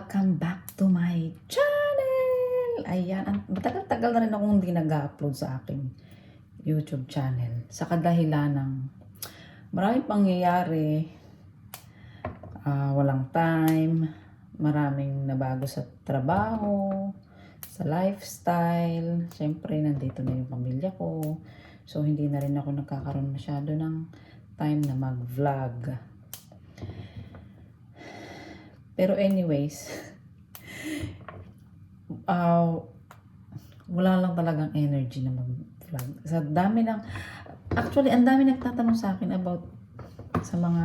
Welcome back to my channel! Ayan, matagal-tagal na rin akong hindi nag-upload sa aking YouTube channel. Sa kadahilan ng maraming pangyayari, ah, walang time, maraming nabago sa trabaho, sa lifestyle. Siyempre, nandito na yung pamilya ko. So, hindi na rin ako nagkakaroon masyado ng time na mag-vlog. Pero anyways, ah wala lang talagang energy na mag-vlog. Sa dami ng, actually, ang dami nagtatanong sa akin about sa mga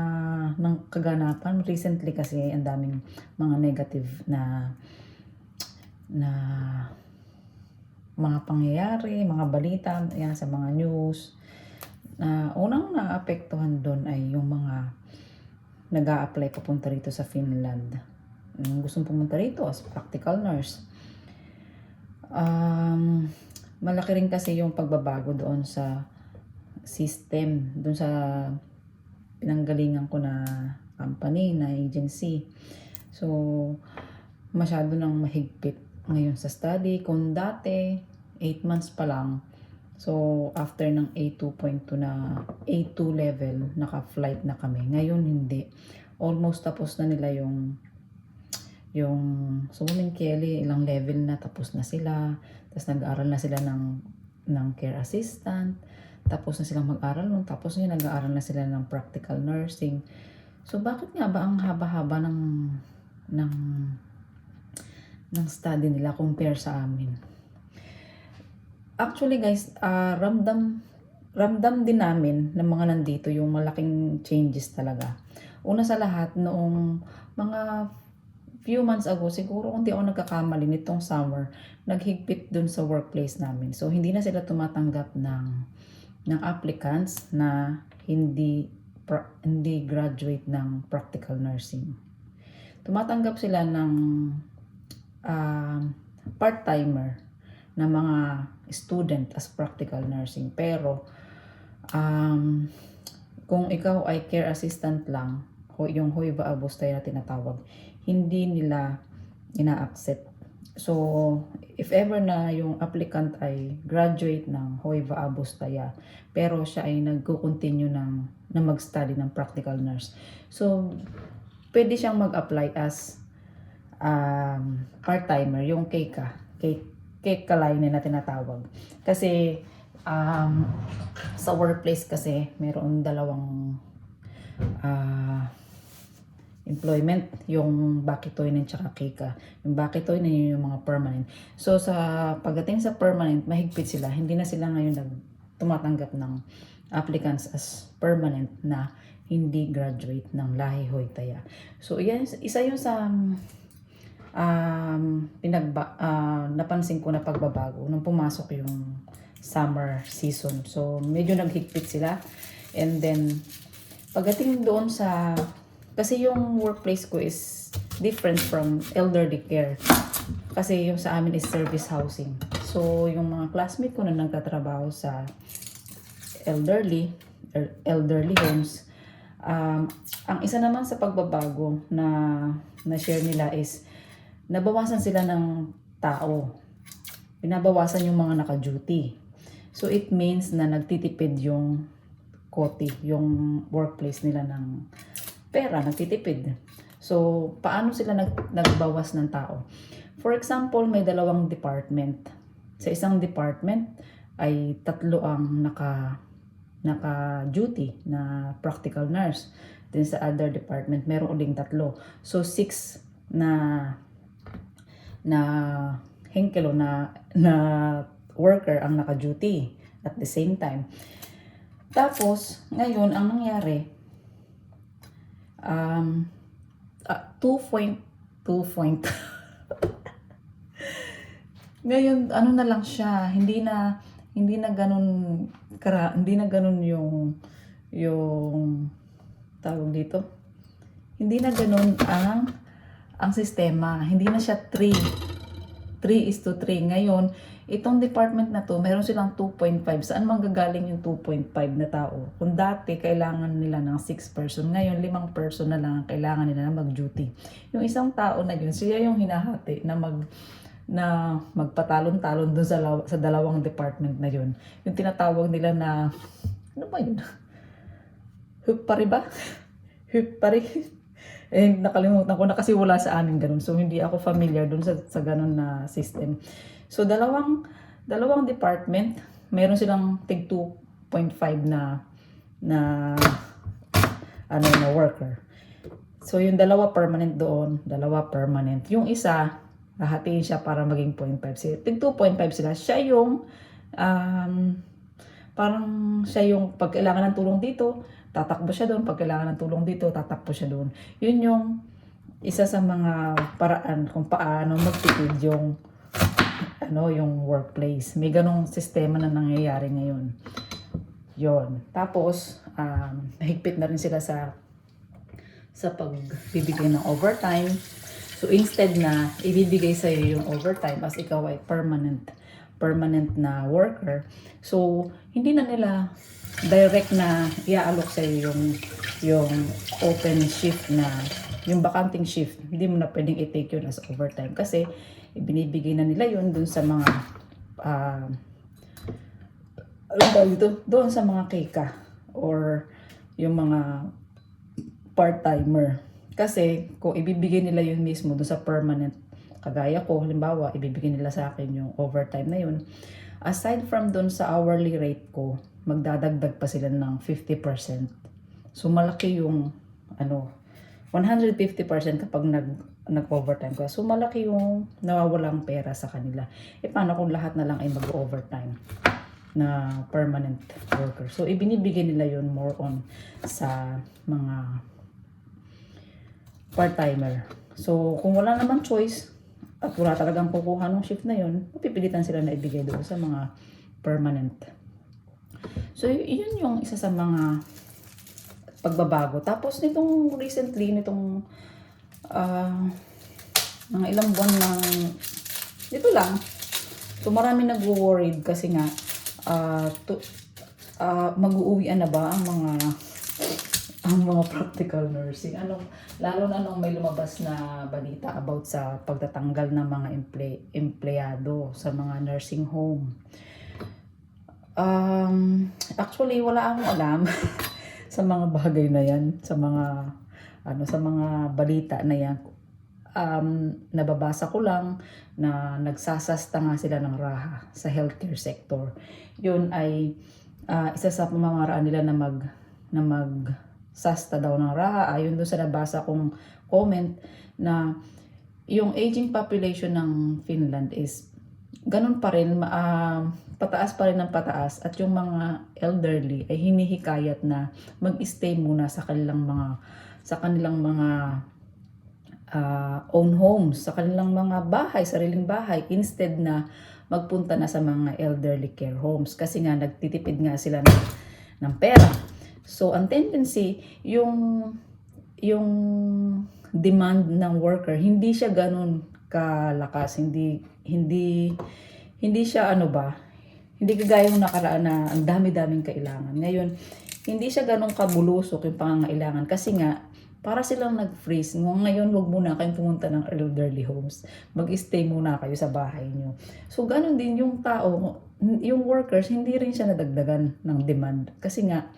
ng kaganapan. Recently kasi, ang daming mga negative na na mga pangyayari, mga balita, yan, sa mga news. Na unang naapektuhan doon ay yung mga nag apply papunta rito sa Finland. Yung gustong pumunta rito as practical nurse. Um, malaki rin kasi yung pagbabago doon sa system, doon sa pinanggalingan ko na company, na agency. So, masyado nang mahigpit ngayon sa study. Kung dati, 8 months pa lang, So, after ng A2.2 na A2 level, naka-flight na kami. Ngayon, hindi. Almost tapos na nila yung yung swimming Kelly, ilang level na tapos na sila. Tapos nag-aaral na sila ng, ng care assistant. Tapos na silang mag-aral nun. Tapos ngayon nag-aaral na sila ng practical nursing. So, bakit nga ba ang haba-haba ng ng ng study nila compare sa amin? Actually guys, ah, ramdam ramdam din namin ng mga nandito yung malaking changes talaga. Una sa lahat, noong mga few months ago, siguro kung di ako nagkakamali nitong summer, naghigpit dun sa workplace namin. So, hindi na sila tumatanggap ng, ng applicants na hindi, pra- hindi graduate ng practical nursing. Tumatanggap sila ng ah, part-timer na mga student as practical nursing. Pero, um, kung ikaw ay care assistant lang, yung Hoiva Abustay na tinatawag, hindi nila ina-accept. So, if ever na yung applicant ay graduate ng Hoiva Abustaya, pero siya ay nagko-continue ng, na mag-study ng practical nurse. So, pwede siyang mag-apply as um, part-timer, yung Keika, Ke- Keika line na tinatawag. Kasi, um, sa workplace kasi, meron dalawang ah, employment, yung Bakitoinen tsaka Kika. Yung Bakitoinen yun yung mga permanent. So sa pagdating sa permanent, mahigpit sila. Hindi na sila ngayon nag tumatanggap ng applicants as permanent na hindi graduate ng Lahi Hoytaya. So yan, isa yun sa um, pinagba, ah, napansin ko na pagbabago nung pumasok yung summer season. So medyo naghigpit sila. And then pagdating doon sa kasi yung workplace ko is different from elderly care. Kasi yung sa amin is service housing. So, yung mga classmate ko na nagtatrabaho sa elderly, er- elderly homes, um, ang isa naman sa pagbabago na na-share nila is nabawasan sila ng tao. Pinabawasan yung mga naka-duty. So, it means na nagtitipid yung kote, yung workplace nila ng pera, nagtitipid. So, paano sila nag, nagbawas ng tao? For example, may dalawang department. Sa isang department ay tatlo ang naka naka-duty na practical nurse. Then sa other department, meron uling tatlo. So, six na na henkelo na na worker ang naka-duty at the same time. Tapos, ngayon, ang nangyari, um, ah, 2.2 point. Ngayon, ano na lang siya, hindi na, hindi na ganun, kara, hindi na ganun yung, yung, tawag dito, hindi na ganun ang, ang sistema, hindi na siya 3, 3 is to 3. Ngayon, itong department na to, meron silang 2.5. Saan manggagaling yung 2.5 na tao? Kung dati, kailangan nila ng 6 person. Ngayon, 5 person na lang ang kailangan nila na mag-duty. Yung isang tao na yun, siya yung hinahati na mag na magpatalon-talon doon sa, sa dalawang department na yun. Yung tinatawag nila na, ano ba yun? Hupari ba? Hupari? Eh, nakalimutan ko na kasi wala sa amin ganun. So, hindi ako familiar dun sa, sa ganun na system. So, dalawang, dalawang department, meron silang tig 2.5 na, na, ano, na worker. So, yung dalawa permanent doon, dalawa permanent. Yung isa, hahatiin siya para maging 0.5. Si, tig 2.5 sila. Siya yung, um, parang siya yung pag kailangan ng tulong dito, tatakbo siya doon. Pag kailangan ng tulong dito, tatakbo siya doon. Yun yung isa sa mga paraan kung paano magtipid yung ano yung workplace. May ganong sistema na nangyayari ngayon. Yon. Tapos, um, higpit na rin sila sa sa pagbibigay ng overtime. So, instead na ibibigay sa iyo yung overtime as ikaw ay permanent permanent na worker. So, hindi na nila direct na iaalok sa iyo yung yung open shift na yung bakanting shift. Hindi mo na pwedeng i-take yun as overtime kasi ibinibigay na nila yun dun sa mga tawag dito? Doon sa mga keka or yung mga part-timer. Kasi kung ibibigay nila yun mismo doon sa permanent, kagaya ko, halimbawa, ibibigay nila sa akin yung overtime na yun, aside from doon sa hourly rate ko, magdadagdag pa sila ng 50%. So, malaki yung, ano, 150% kapag nag, nag-overtime ka. So, malaki yung nawawalang pera sa kanila. E, paano kung lahat na lang ay mag-overtime? na permanent worker. So, ibinibigay nila yun more on sa mga part-timer. So, kung wala naman choice, at wala talagang kukuha ng shift na yun, pipilitan sila na ibigay doon sa mga permanent. So, yun yung isa sa mga pagbabago. Tapos, nitong recently, nitong ah, mga ilang buwan ng dito lang. So, marami nag-worried kasi nga, ah to, ah, mag-uuwian na ba ang mga ang mga practical nursing. Anong, lalo na nung may lumabas na balita about sa pagtatanggal ng mga emple, empleyado sa mga nursing home. Um, actually, wala akong alam sa mga bagay na yan, sa mga ano sa mga balita na yan. Um, nababasa ko lang na nagsasasta nga sila ng raha sa healthcare sector. Yun ay ah, isa sa pamamaraan nila na mag na mag sasta daw ng raha ayon doon sa nabasa kong comment na yung aging population ng Finland is ganun pa rin ah, pataas pa rin ng pataas at yung mga elderly ay hinihikayat na mag-stay muna sa kanilang mga sa kanilang mga ah, own homes, sa kanilang mga bahay, sariling bahay instead na magpunta na sa mga elderly care homes kasi nga nagtitipid nga sila ng, ng pera. So ang tendency yung yung demand ng worker hindi siya ganun kalakas, hindi hindi hindi siya ano ba, hindi kagaya ng nakaraan na ang dami-daming kailangan. Ngayon, hindi siya ganun kabulusok yung pangangailangan kasi nga para silang nag-freeze. Ngayon, wag muna kayong pumunta ng elderly homes. Mag-stay muna kayo sa bahay nyo. So, ganun din yung tao, yung workers, hindi rin siya nadagdagan ng demand. Kasi nga,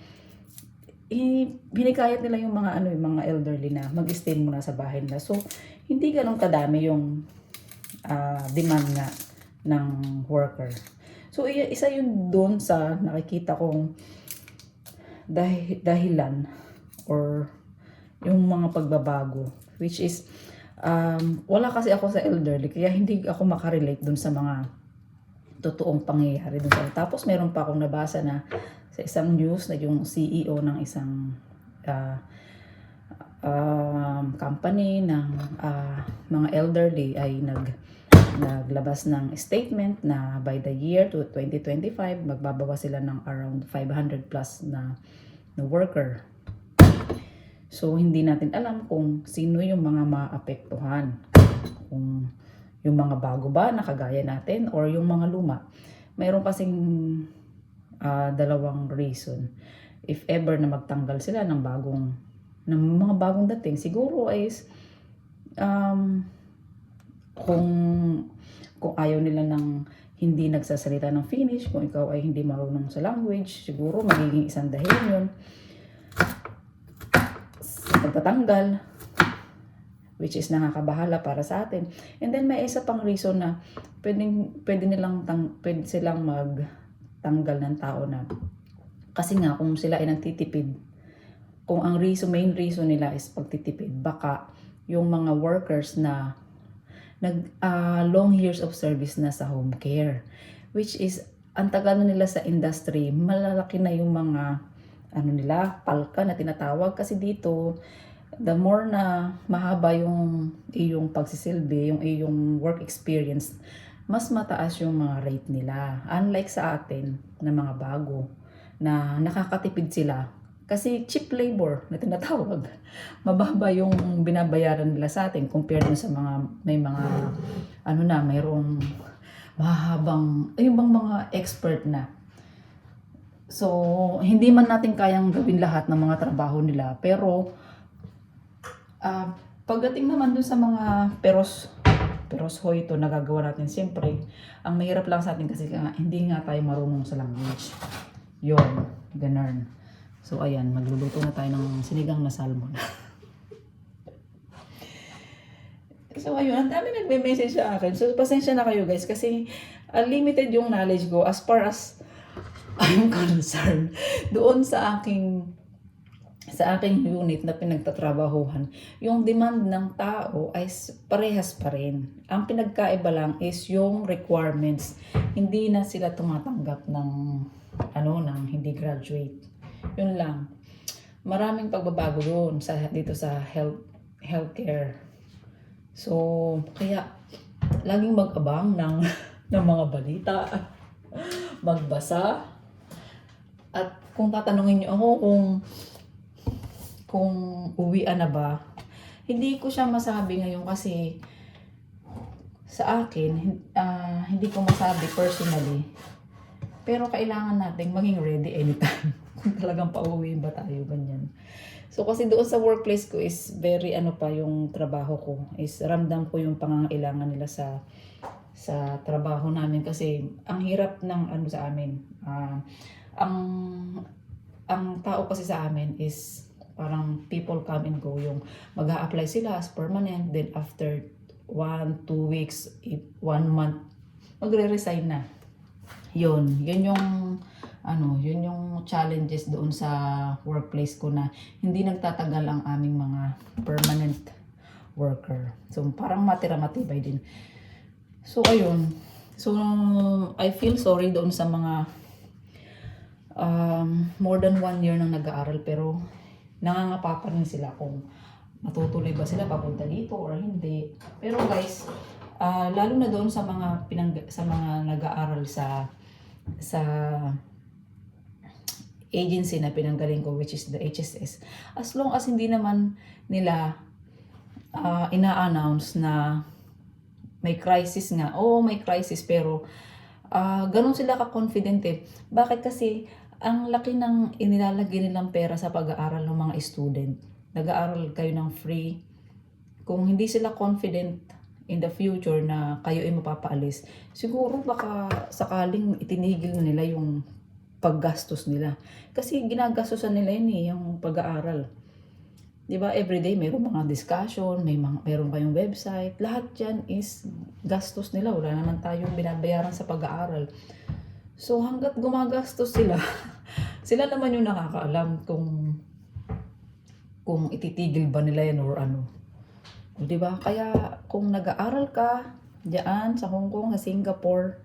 binikayat nila yung mga ano yung mga elderly na mag-stay muna sa bahay nila. So, hindi ganun kadami yung ah, demand nga ng worker. So, isa yun doon sa nakikita kong dahi- dahilan or yung mga pagbabago which is um, wala kasi ako sa elderly kaya hindi ako makarelate dun sa mga totoong pangyayari dun sa tapos meron pa akong nabasa na sa isang news na yung CEO ng isang ah, um, company ng ah, mga elderly ay nag naglabas ng statement na by the year to 2025 magbabawa sila ng around 500 plus na na worker. So hindi natin alam kung sino yung mga maapektuhan. Kung Yung mga bago ba na kagaya natin or yung mga luma. Mayroon kasing ah, dalawang reason. If ever na magtanggal sila ng bagong ng mga bagong dating, siguro is um, kung kung ayaw nila ng hindi nagsasalita ng Finnish, kung ikaw ay hindi marunong sa language, siguro magiging isang dahilan yun. Sa Pagtatanggal, which is nakakabahala para sa atin. And then may isa pang reason na pwedeng, pwede nilang tang, pwede silang magtanggal ng tao na. Kasi nga kung sila ay nagtitipid, kung ang reason, main reason nila is pagtitipid, baka yung mga workers na nag ah, long years of service na sa home care which is ang tagal na nila sa industry malalaki na yung mga ano nila palka na tinatawag. Kasi dito the more na mahaba yung iyong pagsisilbi yung iyong work experience mas mataas yung mga rate nila. Unlike sa atin na mga bago na nakakatipid sila. Kasi cheap labor na tinatawag. Mababa yung binabayaran nila sa atin compared sa mga may mga ano na mayroong mahabang yung bang mga expert na. So hindi man natin kayang gawin lahat ng mga trabaho nila. Pero ah pagdating naman dun sa mga peros peros ho ito nagagawa natin siyempre ang mahirap lang sa atin kasi nga, hindi nga tayo marunong sa language yon ganun So ayan, magluluto na tayo ng sinigang na salmon. so ayun, ang dami nagme-message sa akin. So pasensya na kayo guys kasi uh, limited yung knowledge ko as far as I'm concerned doon sa aking sa aking unit na pinagtatrabahuhan, yung demand ng tao ay parehas pa rin. Ang pinagkaiba lang is yung requirements. Hindi na sila tumatanggap ng ano ng hindi graduate. Yun lang. Maraming pagbabago doon sa dito sa health healthcare. So, kaya laging mag-abang ng ng mga balita, magbasa. At kung tatanungin niyo ako kung kung uwian na ba, hindi ko siya masabi ngayon kasi sa akin, ah, hindi ko masabi personally. Pero kailangan nating maging ready anytime. Kung talagang pauwiin ba tayo, ganyan. So kasi doon sa workplace ko is very ano pa yung trabaho ko. Is ramdam ko yung pangangailangan nila sa sa trabaho namin kasi ang hirap ng ano sa amin. Ah, ang ang tao kasi sa amin is parang people come and go yung mag apply sila as permanent then after one, two weeks, one month magre-resign na. Yun, yun yung ano, yun yung challenges doon sa workplace ko na hindi nagtatagal ang aming mga permanent worker. So parang matira matibay din. So ayun. So I feel sorry doon sa mga um, more than one year nang nag-aaral pero nangangapa pa rin sila kung matutuloy ba sila papunta dito or hindi. Pero guys, ah, lalo na doon sa mga pinang sa mga nag-aaral sa sa agency na pinanggaling ko which is the HSS. As long as hindi naman nila ah, ina-announce na may crisis nga. Oo, may crisis pero ah ganun sila ka-confident eh. Bakit kasi ang laki ng inilalagay nilang pera sa pag-aaral ng mga student. Nag-aaral kayo ng free. Kung hindi sila confident in the future na kayo ay mapapaalis, siguro baka sakaling itinigil nila yung paggastos nila. Kasi ginagastosan nila yun eh, yung pag-aaral. 'Di ba? Everyday mayroong mga discussion, may mga mayroon kayong website. Lahat 'yan is gastos nila. Wala naman tayong binabayaran sa pag-aaral. So hangga't gumagastos sila, sila naman yung nakakaalam kung kung ititigil ba nila yan or ano. 'Di ba? Kaya kung nag-aaral ka diyan sa Hong Kong, sa Singapore,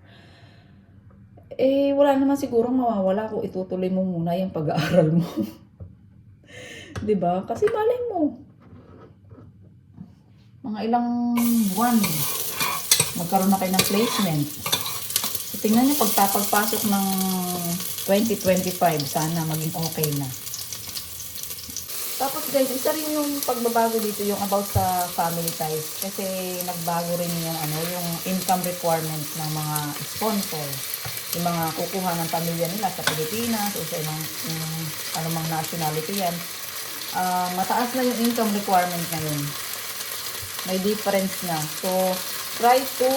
eh wala naman siguro mawawala kung itutuloy mo muna yung pag-aaral mo. 'Di ba? Kasi malay mo. Mga ilang buwan magkaroon na kayo ng placement. Tingnan niyo pagpapagpasok ng 2025, sana maging okay na. Tapos guys, isa rin yung pagbabago dito yung about sa family ties. Kasi nagbago rin yung ano, yung income requirement ng mga sponsor. Yung mga kukuha ng pamilya nila sa Pilipinas o sa ibang um, anumang nationality yan. Ah, mataas na yung income requirement ngayon. May difference na. So, try to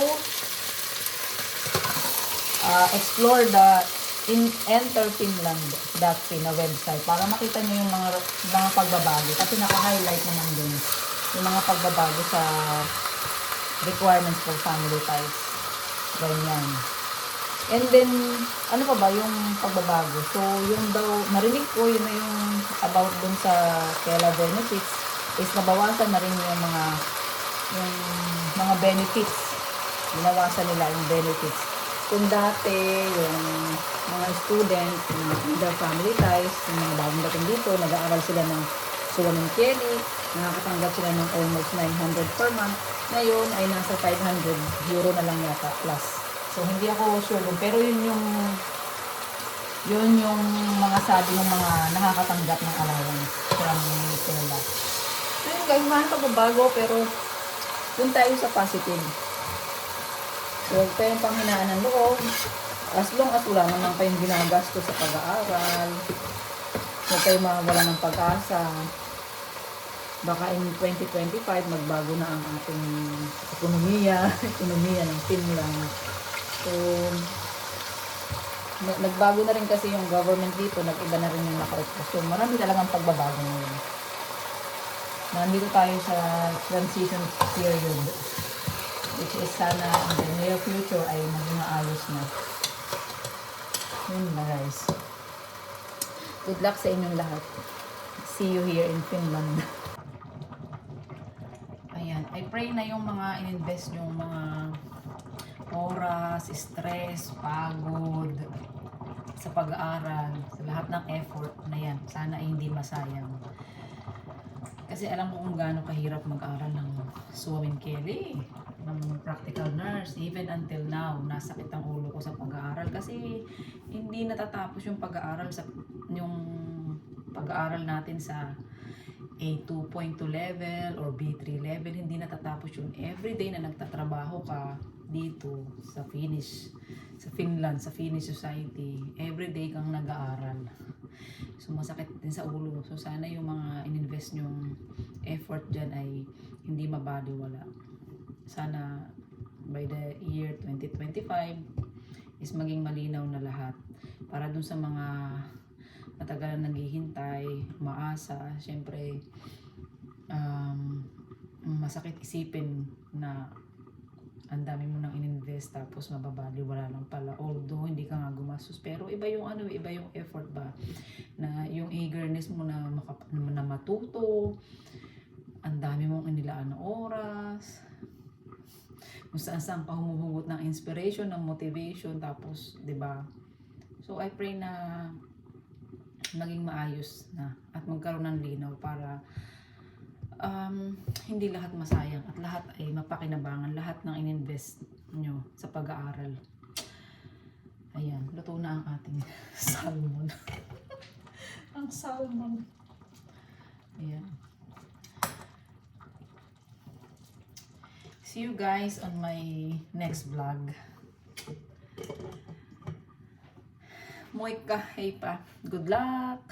uh, explore the in enterfinland.in na website para makita nyo yung mga mga pagbabago. Kasi naka-highlight naman dun yung mga pagbabago sa requirements for family ties ganyan. And then ano pa ba yung pagbabago? So yung daw narinig ko yun na yung about dun sa Kela benefits is nabawasan na rin yung mga yung mga benefits. Binawasan nila yung benefits kung dati yung mga student yung under family ties yung mga bagong dating dito nag-aaral sila ng Suwamin Kelly nakakatanggap sila ng almost 900 per month ngayon ay nasa 500 euro na lang yata plus so hindi ako sure dun pero yun yung yun yung mga sabi ng mga nakakatanggap ng allowance from Stella. So yun guys, mahal pagbabago pero dun tayo sa positive. Huwag tayong panghinaan ng loob. As long as wala naman kayong ginagasto sa pag-aaral. Huwag tayong mawala ng pag-asa. Baka in 2025, magbago na ang ating ekonomiya, ekonomiya ng Finland. So, na- nagbago na rin kasi yung government dito, nag-iba na rin yung nakaupo. So, marami talagang pagbabago ngayon. Nandito tayo sa transition period which is sana in the near future ay maging maayos na. Yun na guys. Good luck sa inyong lahat. See you here in Finland. Ayan. I pray na yung mga ininvest yung mga oras, stress, pagod sa pag-aaral, sa lahat ng effort na yan. Sana ay hindi masayang. Kasi alam ko kung gaano kahirap mag-aral ng Swim Kelly, ng practical nurse. Even until now, nasakit ang ulo ko sa pag-aaral kasi hindi natatapos yung pag-aaral sa yung pag-aaral natin sa A2.2 level or B3 level, hindi natatapos yun. Everyday na nagtatrabaho ka dito sa Finnish, sa Finland, sa Finnish society, everyday kang nag-aaral. So, masakit din sa ulo. So, sana yung mga ininvest nyong effort dyan ay hindi mabaliwala. Sana by the year 2025 is maging malinaw na lahat. Para dun sa mga matagalan naghihintay, maasa, syempre, um, masakit isipin na ang dami mo nang ininvest tapos mababali wala lang pala. Although hindi ka nga gumastos. Pero iba yung ano iba yung effort ba? Na yung eagerness mo na, makap- na matuto. Ang dami mong inilaan na oras. Kung saan saan ka humuhugot ng inspiration ng motivation tapos 'di ba? So I pray na maging maayos na at magkaroon ng linaw para um, hindi lahat masayang at lahat ay mapakinabangan. Lahat ng ininvest nyo sa pag-aaral. Ayan, luto na ang ating salmon. Ang salmon. Ayan. See you guys on my next vlog. Moika, hey pa. Good luck!